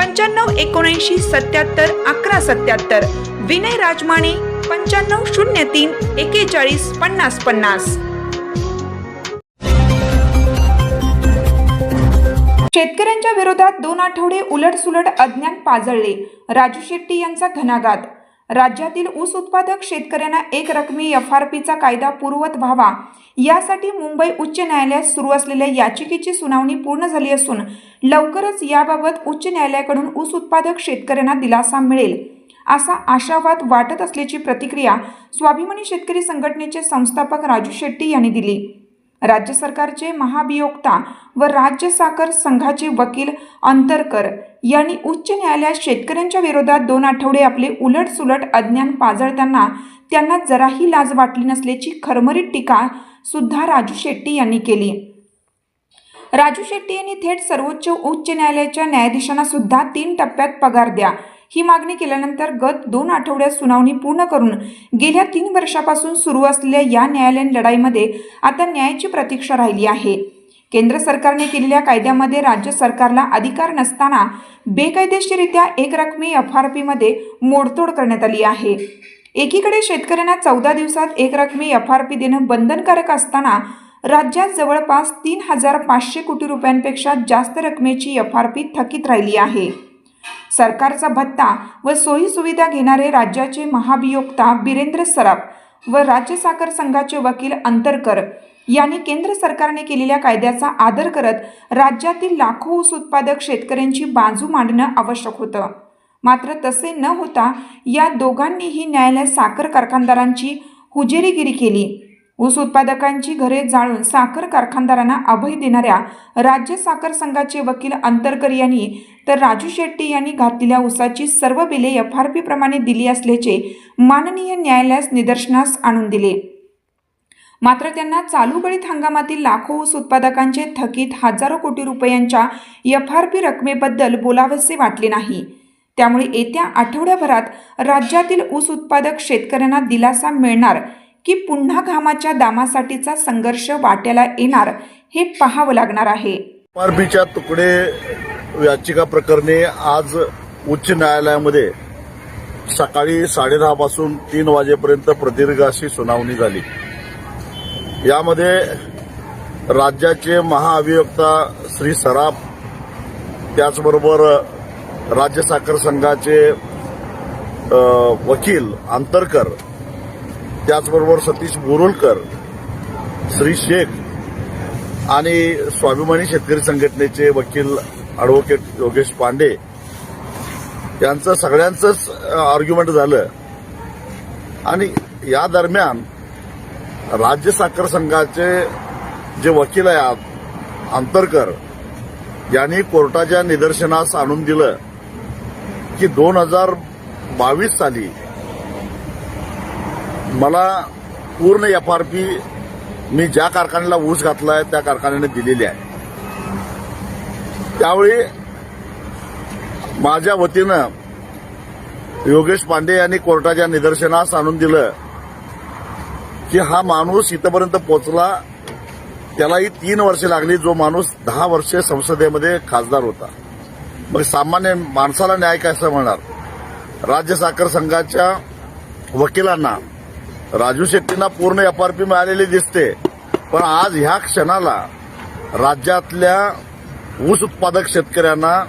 पंच्याण्णव एकोणऐंशी सत्याहत्तर अकरा सत्याहत्तर. विनय राजमाने पंच्याण्णव शून्य तीन एकेचाळीस पन्नास पन्नास. शेतकऱ्यांच्या विरोधात दोन आठवडे उलटसुलट अज्ञान पाजळले. राजू शेट्टी यांचा घणाघात राज्यातील ऊस उत्पादक शेतकऱ्यांना एक रकमी एफ आर पीचा कायदा पूर्वत व्हावा. यासाठी मुंबई उच्च न्यायालयात सुरू असलेल्या याचिकेची सुनावणी पूर्ण झाली असून लवकरच याबाबत उच्च न्यायालयाकडून ऊस उत्पादक शेतकऱ्यांना दिलासा मिळेल असा आशावाद वाटत असल्याची प्रतिक्रिया स्वाभिमानी शेतकरी संघटनेचे संस्थापक राजू शेट्टी यांनी दिली. राज्य सरकारचे महाभियोक्ता व राज्य साखर संघाचे वकील अंतरकर यांनी उच्च न्यायालयात शेतकऱ्यांच्या विरोधात दोन आठवडे आपले उलटसुलट अज्ञान पाजळताना त्यांना जराही लाज वाटली नसल्याची खरमरीत टीका सुद्धा राजू शेट्टी यांनी केली. राजू शेट्टी यांनी थेट सर्वोच्च उच्च न्यायालयाच्या न्यायाधीशांना सुद्धा तीन टप्प्यात पगार द्या. ही मागणी केल्यानंतर गत दोन आठवड्यात सुनावणी पूर्ण करून गेल्या तीन वर्षापासून सुरू असलेल्या या न्यायालयीन लढाईमध्ये आता न्यायाची प्रतीक्षा राहिली आहे. केंद्र सरकारने केलेल्या कायद्यामध्ये राज्य सरकारला अधिकार नसताना बेकायदेशीरित्या एक रकमी एफ आर पीमध्ये मोडतोड करण्यात आली आहे. एकीकडे शेतकऱ्यांना चौदा दिवसात एक रकमी एफ आर पी देणं बंधनकारक असताना राज्यात जवळपास तीन हजार पाचशे कोटी रुपयांपेक्षा जास्त रकमेची एफ आर पी थकीत राहिली आहे. सरकारचा भत्ता व सोयी सुविधा घेणारे राज्याचे महाभियोक्ता बिरेंद्र सराफ व राज्य साखर संघाचे वकील अंतरकर यांनी केंद्र सरकारने केलेल्या कायद्याचा आदर करत राज्यातील लाखो ऊस उत्पादक शेतकऱ्यांची बाजू मांडणं आवश्यक होतं. मात्र तसे न होता या दोघांनीही न्यायालयात साखर कारखानदारांची हुजेरीगिरी केली. ऊस उत्पादकांची घरे जाळून साखर कारखानदारांना अभय देणाऱ्या राज्य साखर संघाचे वकील अंतरकर यांनी तर राजू शेट्टी यांनी घातलेल्या ऊसाची सर्व बिले एफ आर पी प्रमाणे दिली असल्याचे माननीय न्यायालयास निदर्शनास आणून दिले. मात्र त्यांना चालू गळीत हंगामातील लाखो ऊस उत्पादकांचे थकीत हजारो कोटी रुपयांच्या एफ आर पी रकमेबद्दल बोलावेसे वाटले नाही. त्यामुळे येत्या आठवड्याभरात राज्यातील ऊस उत्पादक शेतकऱ्यांना दिलासा मिळणार की पुन्हा घामाच्या दामासाठीचा संघर्ष वाट्याला येणार हे पाहावं लागणार आहे. एमआरपीच्या तुकडे याचिका प्रकरणी आज उच्च न्यायालयामध्ये सकाळी साडेदहा पासून तीन वाजेपर्यंत प्रदीर्घ अशी सुनावणी झाली. यामध्ये राज्याचे महाअभियोक्ता श्री सराफ त्याचबरोबर राज्य साखर संघाचे वकील आंतरकर त्याचबरोबर सतीश बोरुलकर श्री शेख आणि स्वाभिमानी शेतकरी संघटनेचे वकील अॅडव्होकेट योगेश पांडे यांचं सगळ्यांचंच आर्ग्युमेंट झालं. आणि या दरम्यान राज्य साखर संघाचे जे वकील आहेत आंतरकर यांनी कोर्टाच्या निदर्शनास आणून दिलं की दोन हजार बावीस साली मला पूर्ण एफ आर पी मी ज्या कारखान्याला ऊस घातलाय त्या कारखान्याने दिलेली आहे. त्यावेळी माझ्या वतीनं योगेश पांडे यांनी कोर्टाच्या निदर्शनास आणून दिलं की हा माणूस इथपर्यंत पोचला त्यालाही तीन वर्षे लागली जो माणूस दहा वर्षे संसदेमध्ये खासदार होता. मग सामान्य माणसाला न्याय कसं म्हणणार राज्य साखर संघाच्या वकिलांना राजू शेट्टींना पूर्ण एफ आर पी मिळालेली दिसते. पण आज ह्या क्षणाला राज्यातल्या ऊस उत्पादक शेतकऱ्यांना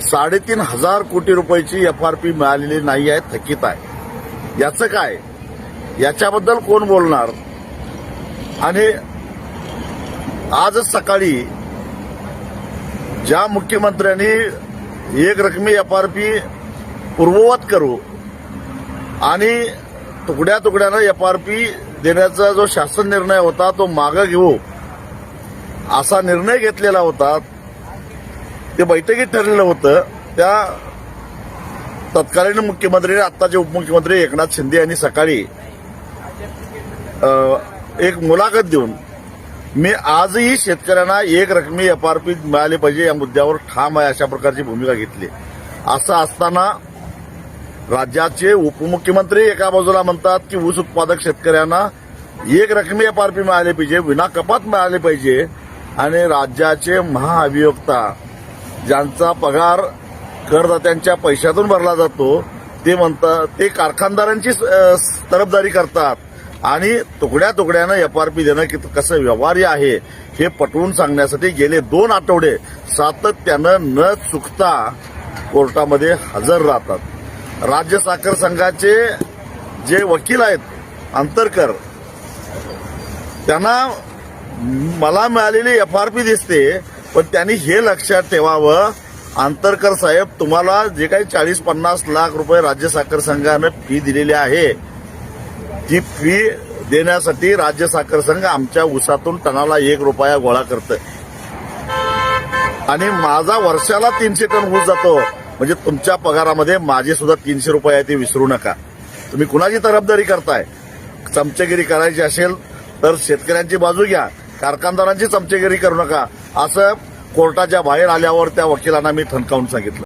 साडेतीन हजार कोटी रुपयाची एफ आर पी मिळालेली नाही आहे थकीत आहे. याचं काय? याच्याबद्दल कोण बोलणार? आणि आजच सकाळी ज्या मुख्यमंत्र्यांनी एक रकमी एफ आर पी पूर्ववत करू आणि तुकड्या तुकड्यानं एफ आर पी देण्याचा जो शासन निर्णय होता तो मागं घेऊ असा निर्णय घेतलेला होता. ते बैठकीत ठरलेलं होतं. त्या तत्कालीन मुख्यमंत्री आत्ताचे उपमुख्यमंत्री एकनाथ शिंदे यांनी सकाळी एक मुलाखत देऊन मी आजही शेतकऱ्यांना एक रकमी एफआरपी मिळाली पाहिजे या मुद्द्यावर ठाम आहे अशा प्रकारची भूमिका घेतली. असं असताना राज्याचे उपमुख्यमंत्री एका बाजूला म्हणतात की ऊस उत्पादक शेतकऱ्यांना एक रकमी एफआरपी मिळाली पाहिजे विना कपात मिळाली पाहिजे. आणि राज्याचे महाअभियोक्ता ज्यांचा पगार करदात्यांच्या पैशातून भरला जातो ते म्हणतात ते कारखानदारांची तरफदारी करतात. आणि तुकड्या तुकड्यानं एफआरपी देणं की कसं व्यवहार्य आहे हे पटवून सांगण्यासाठी गेले दोन आठवडे सातत्यानं न चुकता कोर्टामध्ये हजर राहतात. राज्य साखर संघाचे जे वकील आहेत अंतरकर त्यांना मला मिळालेली एफ आर पी दिसते पण त्यांनी हे लक्षात ठेवावं. आंतरकर साहेब तुम्हाला जे काही चाळीस पन्नास लाख रुपये राज्य साखर संघानं फी दिलेली आहे ती फी देण्यासाठी राज्य साखर संघ आमच्या उसातून टनाला एक रुपया गोळा करतं आणि माझा वर्षाला तीनशे टन ऊस जातो. म्हणजे तुमच्या पगारामध्ये माझे सुद्धा तीनशे रुपये आहे ते विसरू नका. तुम्ही कुणाची तरफदारी करताय? चमचेगिरी करायची असेल तर शेतकऱ्यांची बाजू घ्या. कारखानदारांची चमचेगिरी करू नका. असं कोर्टाच्या बाहेर आल्यावर त्या वकिलांना मी थनकावून सांगितलं.